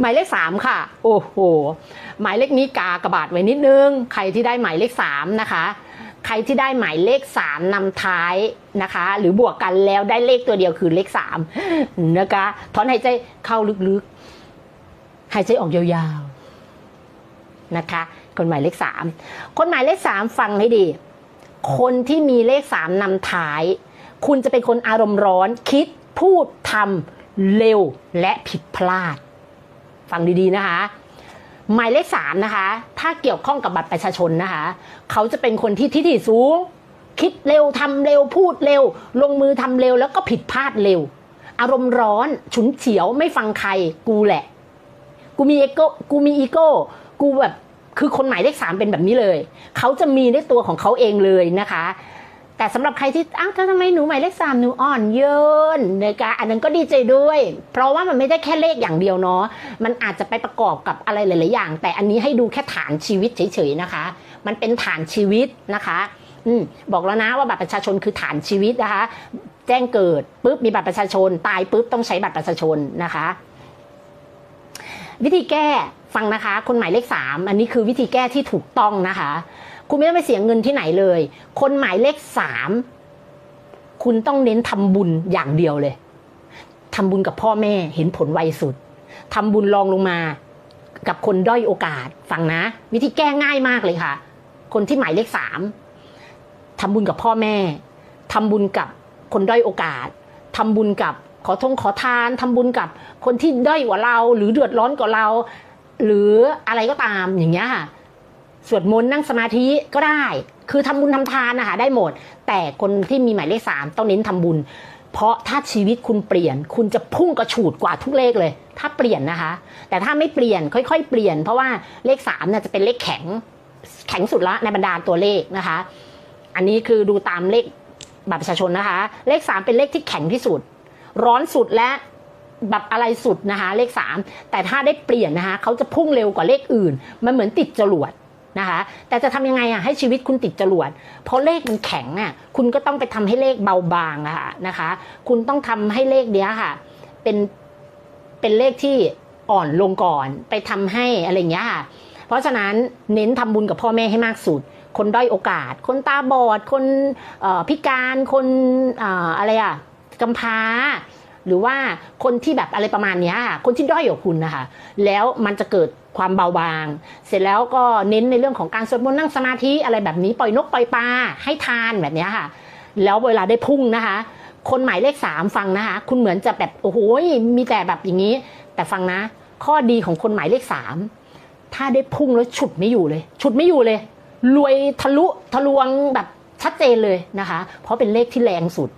หมายเลขสามค่ะ โอ้โห หมายเลขนี้กากระบาดไว้นิดนึง ใครที่ได้หมายเลขสามนะคะ ใครที่ได้หมายเลขสามนำท้ายนะคะ หรือบวกกันแล้วได้เลขตัวเดียวคือเลขสามนะคะถอนหายใจเข้าลึกๆ หายใจออกยาวๆนะคะ คนหมายเลขสามคนหมายเลขสามฟังให้ดี คนที่มีเลขสามนำท้าย คุณจะเป็นคนอารมณ์ร้อนคิดพูดทำเร็วและผิดพลาด ฟังดีๆนะคะ หมายเลขสามนะคะ ถ้าเกี่ยวข้องกับบัตรประชาชนนะคะ เขาจะเป็นคนที่ทิฐิสูง คิดเร็วทำเร็วพูดเร็ว ลงมือทำเร็วแล้วก็ผิดพลาดเร็ว อารมณ์ร้อนฉุนเฉียวไม่ฟังใครกูแหละ กูมีเอโก้กูมีอีโก้กูแบบคือคนหมายเลขสามเป็นแบบนี้เลย เขาจะมีในตัวของเขาเองเลยนะคะ แต่สำหรับใครที่อ้าวทำไมหนูหมายเลขสามหนูอ่อนโยนนะคะอันนั้นก็ดีใจด้วย เพราะว่ามันไม่ได้แค่เลขอย่างเดียวเนาะมันอาจจะไปประกอบกับอะไรหลาย ๆ อย่าง แต่อันนี้ให้ดูแค่ฐานชีวิตเฉย ๆ นะคะ มันเป็นฐานชีวิตนะคะอืมบอกแล้วนะว่าบัตรประชาชนคือฐานชีวิตนะคะ แจ้งเกิดปุ๊บมีบัตรประชาชน ตายปุ๊บต้องใช้บัตรประชาชนนะคะ วิธีแก้ฟังนะคะ คนหมายเลขสามอันนี้คือวิธีแก้ที่ถูกต้องนะคะ คุณไม่ต้องไปเสียเงินที่ไหนเลย คนหมายเลขสามคุณต้องเน้นทำบุญอย่างเดียวเลยทำบุญกับพ่อแม่เห็นผลไวสุดทำบุญรองลงมากับคนด้อยโอกาสฟังนะ วิธีแก้ง่ายมากเลยค่ะ คนที่หมายเลขสามทำบุญกับพ่อแม่ทำบุญกับคนด้อยโอกาสทำบุญกับ ขอทงขอทานทำบุญกับคนที่ด้อยกว่าเรา หรือเดือดร้อนกว่าเรา หรืออะไรก็ตามอย่างเงี้ยค่ะสวดมนต์นั่งสมาธิก็ได้ คือทำบุญทำทานนะคะได้หมด แต่คนที่มีหมายเลขสามต้องเน้นทำบุญ เพราะถ้าชีวิตคุณเปลี่ยน คุณจะพุ่งกระฉูดกว่าทุกเลขเลย ถ้าเปลี่ยนนะคะ แต่ถ้าไม่เปลี่ยนค่อยๆ เปลี่ยน เพราะว่าเลขสามเนี่ยจะเป็นเลขแข็งแข็งสุดละในบรรดาตัวเลขนะคะ อันนี้คือดูตามเลขบัตรประชาชนนะคะ เลขสามเป็นเลขที่แข็งที่สุด ร้อนสุดและแบบอะไรสุดนะคะ เลขสามแต่ถ้าได้เปลี่ยนนะคะเขาจะพุ่งเร็วกว่าเลขอื่น มันเหมือนติดจรวดนะคะแต่จะทำยังไงอะให้ชีวิตคุณติดจรวด เพราะเลขมันแข็งอะคุณก็ต้องไปทำให้เลขเบาบางอะค่ะนะคะ คุณต้องทำให้เลขเนี้ยค่ะ เป็นเป็นเลขที่อ่อนลงก่อนไปทำให้อะไรเงี้ยค่ะเพราะฉะนั้นเน้นทำบุญกับพ่อแม่ให้มากสุด คนด้อยโอกาส คนตาบอด คนพิการคนออะไรอะ กำพร้า หรือว่าคนที่แบบอะไรประมาณนี้คนที่ด้อยกว่าคุณนะคะ แล้วมันจะเกิดความเบาบาง เสร็จแล้วก็เน้นในเรื่องของการสวดมนต์นั่งสมาธิอะไรแบบนี้ปล่อยนกปล่อยปลาให้ทานแบบนี้ค่ะ แล้วเวลาได้พุ่งนะคะ คนหมายเลขสามฟังนะคะ คุณเหมือนจะแบบโอ้โหมีแต่แบบอย่างนี้ แต่ฟังนะ ข้อดีของคนหมายเลขสามถ้าได้พุ่งแล้วฉุดไม่อยู่เลย ฉุดไม่อยู่เลย รวยทะลุทะลวงแบบชัดเจนเลยนะคะ เพราะเป็นเลขที่แรงสุด